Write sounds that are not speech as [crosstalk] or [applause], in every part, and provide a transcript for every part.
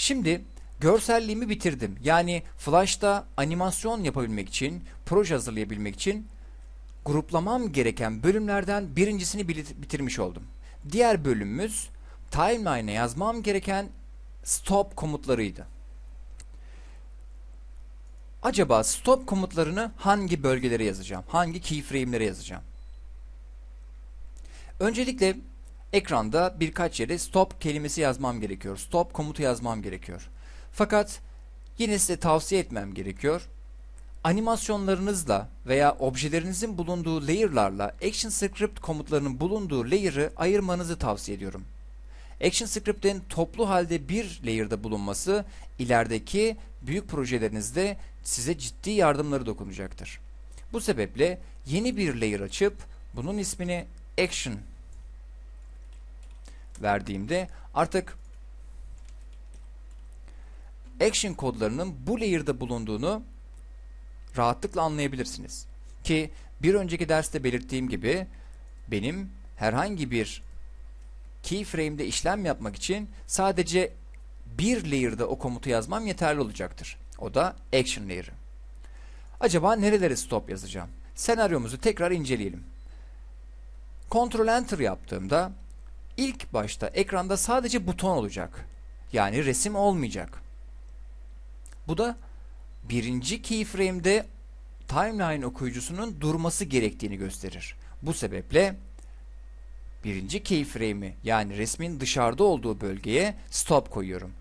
Şimdi görselliğimi bitirdim. Yani Flash'ta animasyon yapabilmek için, proje hazırlayabilmek için gruplamam gereken bölümlerden birincisini bitirmiş oldum. Diğer bölümümüz timeline'e yazmam gereken stop komutlarıydı. Acaba stop komutlarını hangi bölgelere yazacağım? Hangi keyframe'lere yazacağım? Öncelikle ekranda birkaç yere stop kelimesi yazmam gerekiyor. Stop komutu yazmam gerekiyor. Fakat yine size tavsiye etmem gerekiyor. Animasyonlarınızla veya objelerinizin bulunduğu layer'larla Action Script komutlarının bulunduğu layer'ı ayırmanızı tavsiye ediyorum. Action Script'in toplu halde bir layer'da bulunması ilerideki büyük projelerinizde size ciddi yardımları dokunacaktır. Bu sebeple yeni bir layer açıp bunun ismini Action verdiğimde artık Action kodlarının bu layer'da bulunduğunu rahatlıkla anlayabilirsiniz. Ki bir önceki derste belirttiğim gibi benim herhangi bir keyframe'de işlem yapmak için sadece bir layer'da o komutu yazmam yeterli olacaktır. O da action layer'ı. Acaba nerelere stop yazacağım? Senaryomuzu tekrar inceleyelim. Ctrl Enter yaptığımda ilk başta ekranda sadece buton olacak. Yani resim olmayacak. Bu da birinci keyframe'de timeline okuyucusunun durması gerektiğini gösterir. Bu sebeple birinci keyframe'i yani resmin dışarıda olduğu bölgeye stop koyuyorum.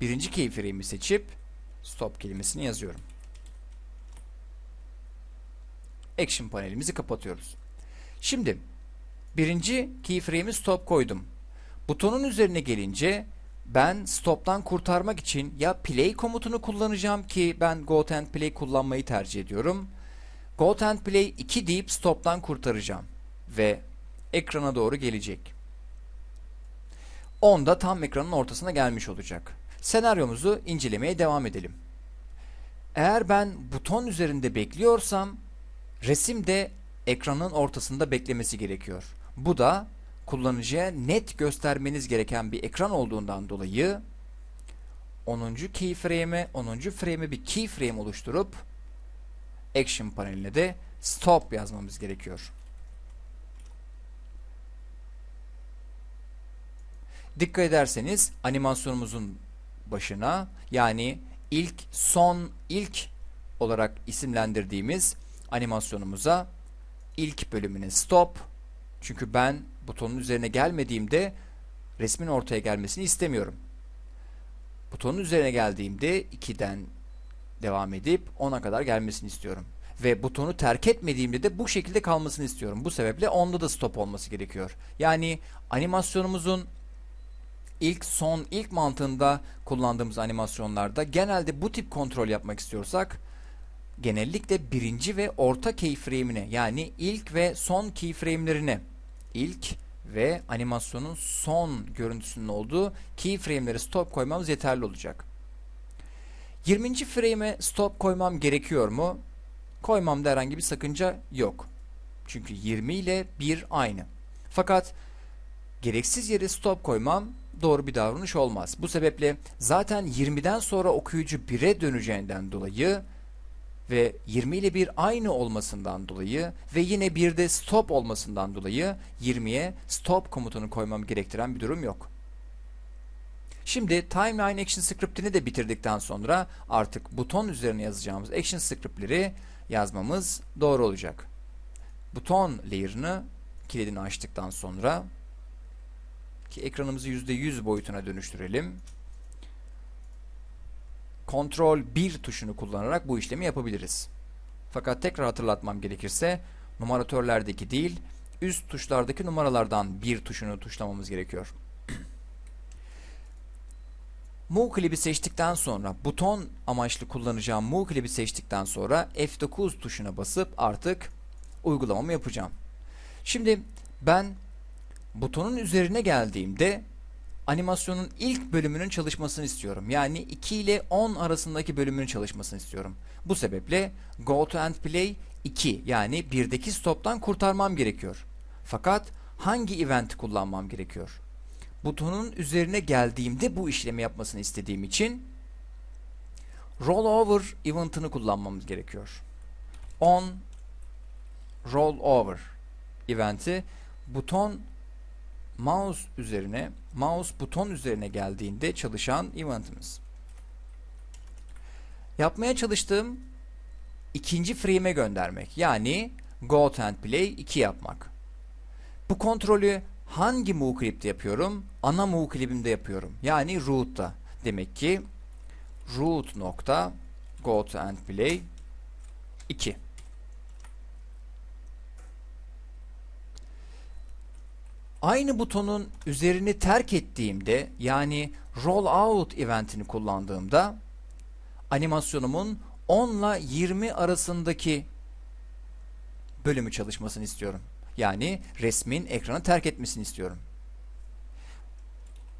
Birinci keyframe'i seçip stop kelimesini yazıyorum. Action panelimizi kapatıyoruz. Şimdi birinci keyframe'i stop koydum. Butonun üzerine gelince ben stop'tan kurtarmak için ya play komutunu kullanacağım ki ben go and play kullanmayı tercih ediyorum. Go and play 2 deyip stop'tan kurtaracağım ve ekrana doğru gelecek. 10 da tam ekranın ortasına gelmiş olacak. Senaryomuzu incelemeye devam edelim. Eğer ben buton üzerinde bekliyorsam resim de ekranın ortasında beklemesi gerekiyor. Bu da kullanıcıya net göstermeniz gereken bir ekran olduğundan dolayı 10. keyframe'e 10. frame'e bir keyframe oluşturup action paneline de stop yazmamız gerekiyor. Dikkat ederseniz animasyonumuzun başına yani ilk son ilk olarak isimlendirdiğimiz animasyonumuza ilk bölümüne stop çünkü ben butonun üzerine gelmediğimde resmin ortaya gelmesini istemiyorum. Butonun üzerine geldiğimde 2'den devam edip 10'a kadar gelmesini istiyorum. Ve butonu terk etmediğimde de bu şekilde kalmasını istiyorum. Bu sebeple onda da stop olması gerekiyor. Yani animasyonumuzun ilk son ilk mantığında kullandığımız animasyonlarda genelde bu tip kontrol yapmak istiyorsak genellikle birinci ve orta keyframe'ine yani ilk ve son keyframe'lerine ilk ve animasyonun son görüntüsünün olduğu keyframe'lere stop koymamız yeterli olacak. 20. frame'e stop koymam gerekiyor mu? Koymamda herhangi bir sakınca yok. Çünkü 20 ile 1 aynı. Fakat gereksiz yere stop koymam doğru bir davranış olmaz. Bu sebeple zaten 20'den sonra okuyucu 1'e döneceğinden dolayı ve 20 ile 1 aynı olmasından dolayı ve yine 1'de stop olmasından dolayı 20'ye stop komutunu koymam gerektiren bir durum yok. Şimdi timeline action script'ini de bitirdikten sonra artık buton üzerine yazacağımız action script'leri yazmamız doğru olacak. Buton layer'ını kilidini açtıktan sonra ki ekranımızı %100 boyutuna dönüştürelim. Ctrl 1 tuşunu kullanarak bu işlemi yapabiliriz. Fakat tekrar hatırlatmam gerekirse numaratörlerdeki değil üst tuşlardaki numaralardan bir tuşunu tuşlamamız gerekiyor. [clears throat] Move klibi seçtikten sonra buton amaçlı kullanacağım Move klibi seçtikten sonra F9 tuşuna basıp artık uygulamamı yapacağım. Şimdi ben butonun üzerine geldiğimde animasyonun ilk bölümünün çalışmasını istiyorum. Yani 2 ile 10 arasındaki bölümünün çalışmasını istiyorum. Bu sebeple go to end play 2 yani 1'deki stop'tan kurtarmam gerekiyor. Fakat hangi event kullanmam gerekiyor? butonun üzerine geldiğimde bu işlemi yapmasını istediğim için rollover event'ını kullanmamız gerekiyor. On rollover eventi buton mouse üzerine mouse buton üzerine geldiğinde çalışan eventimiz. Yapmaya çalıştığım ikinci frame'e göndermek. Yani go and play 2 yapmak. Bu kontrolü hangi move clip'te yapıyorum? Ana move clip'imde yapıyorum. Yani root'ta. Demek ki root nokta go and play 2. Aynı butonun üzerini terk ettiğimde yani roll out eventini kullandığımda animasyonumun 10 ile 20 arasındaki bölümü çalışmasını istiyorum. Yani resmin ekranı terk etmesini istiyorum.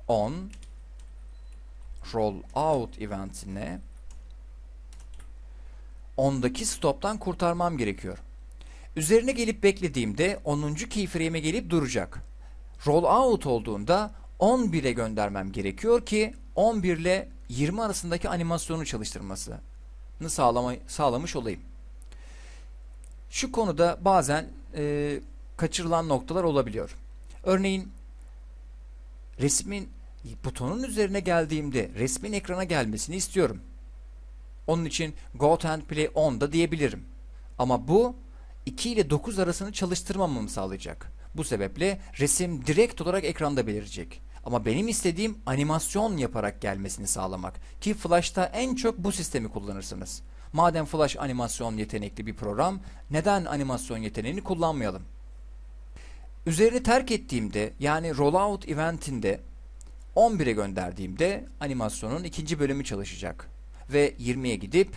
On roll out eventine 10'daki stop'tan kurtarmam gerekiyor. Üzerine gelip beklediğimde 10. keyframe'e gelip duracak. Roll out olduğunda 11'e göndermem gerekiyor ki 11 ile 20 arasındaki animasyonu çalıştırmasını sağlama, sağlamış olayım. Şu konuda bazen e, kaçırılan noktalar olabiliyor. Örneğin resmin butonun üzerine geldiğimde resmin ekrana gelmesini istiyorum. Onun için go and play on da diyebilirim. Ama bu 2 ile 9 arasını çalıştırmamamı sağlayacak. Bu sebeple resim direkt olarak ekranda belirecek. Ama benim istediğim animasyon yaparak gelmesini sağlamak. Ki Flash'ta en çok bu sistemi kullanırsınız. Madem Flash animasyon yetenekli bir program, neden animasyon yeteneğini kullanmayalım? Üzerini terk ettiğimde yani rollout eventinde 11'e gönderdiğimde animasyonun ikinci bölümü çalışacak. Ve 20'ye gidip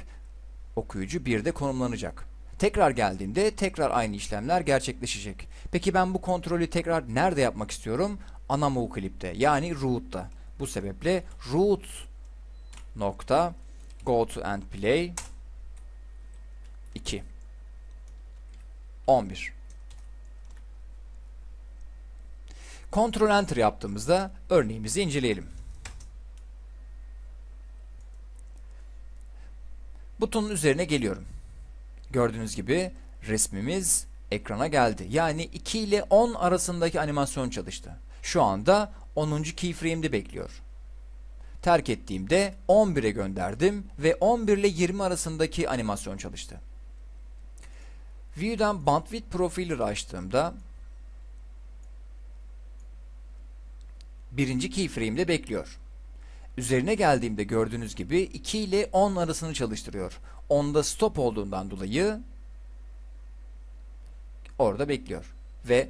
okuyucu 1'de konumlanacak. Tekrar geldiğimde tekrar aynı işlemler gerçekleşecek. Peki ben bu kontrolü tekrar nerede yapmak istiyorum? Ana move yani root'ta. Bu sebeple root nokta go to and play 2 11 Ctrl Enter yaptığımızda örneğimizi inceleyelim. Butonun üzerine geliyorum. Gördüğünüz gibi resmimiz ekrana geldi. Yani 2 ile 10 arasındaki animasyon çalıştı. Şu anda 10. keyframe'de bekliyor. Terk ettiğimde 11'e gönderdim ve 11 ile 20 arasındaki animasyon çalıştı. View'den Bandwidth Profiler açtığımda birinci keyframe'de bekliyor. Üzerine geldiğimde gördüğünüz gibi 2 ile 10 arasını çalıştırıyor. 10'da stop olduğundan dolayı orada bekliyor. Ve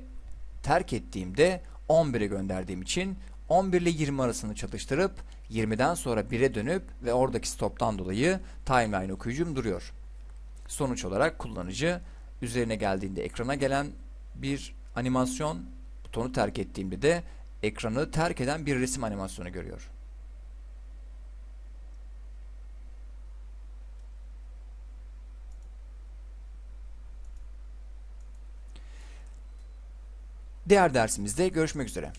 terk ettiğimde 11'e gönderdiğim için 11 ile 20 arasını çalıştırıp 20'den sonra 1'e dönüp ve oradaki stoptan dolayı timeline okuyucum duruyor. Sonuç olarak kullanıcı üzerine geldiğinde ekrana gelen bir animasyon butonu terk ettiğimde de ekranı terk eden bir resim animasyonu görüyor. Diğer dersimizde görüşmek üzere.